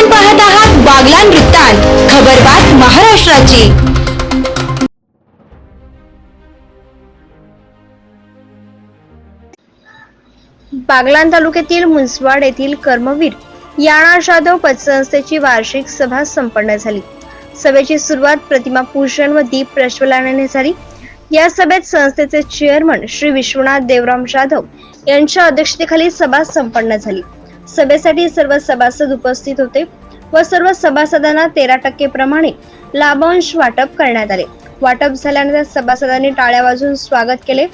आपण पाहत आहात बागलान वृत्तांत. खबरबात महाराष्ट्राची. बागलाण तालुक्यातील मुंसवाड येथील कर्मवीर याणा जाधव पतसंस्थेची वार्षिक सभा संपन्न झाली. सभेची सुरुवात प्रतिमा पूजन व दीप प्रज्वलनाने झाली. या सभेत संस्थेचे चेअरमन श्री विश्वनाथ देवराम जाधव यांच्या अध्यक्षतेखाली सभा संपन्न झाली. सभेसाठी सर्व सभासद उपस्थित होते व सर्व सभासदांना तेरा टक्के प्रमाणे लाभांश वाटप करण्यात आले. वाटप झाल्यानंतर सभासदांनी टाळ्या वाजून स्वागत केले.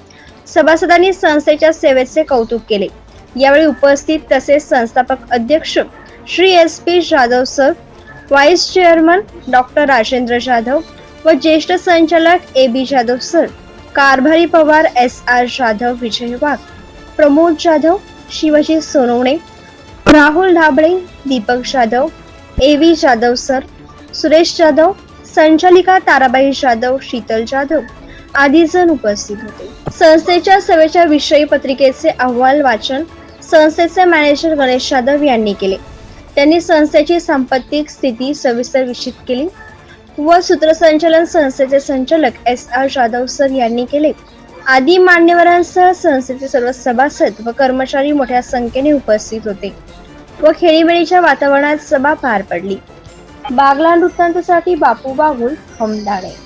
सभासदांनी संस्थेच्या सेवेचे कौतुक केले. यावेळी उपस्थित तसेच संस्थापक अध्यक्ष Shri S P Jadhav sir vice chairman doctor Rajendra Jadhav व ज्येष्ठ संचालक A B Jadhav sir Karbhari Pawar S R Jadhav Vijay Wagh Pramod Jadhav Shivaji Sonawane Rahul Dhable Deepak Jadhav A V Jadhav sir Suresh Jadhav संचालिका ताराबाई जाधव शीतल जाधव आदी जण उपस्थित होते. संस्थेच्या सभेच्या विषयी पत्रिकेचे अहवाल वाचन संस्थेचे मॅनेजर गणेश जाधव यांनी केले. त्यांनी संस्थेची सांपत्तिक स्थिती सविस्तर विषित केली व सूत्रसंचालन संस्थेचे संचालक एस आर जाधव सर यांनी केले. आदी मान्यवरांसह संस्थेचे सर्व सभासद व कर्मचारी मोठ्या संख्येने उपस्थित होते. व खेळीमेळीच्या वातावरणात सभा पार पडली. बागला वृत्तांतसाठी बापू बागुल हमदाडे.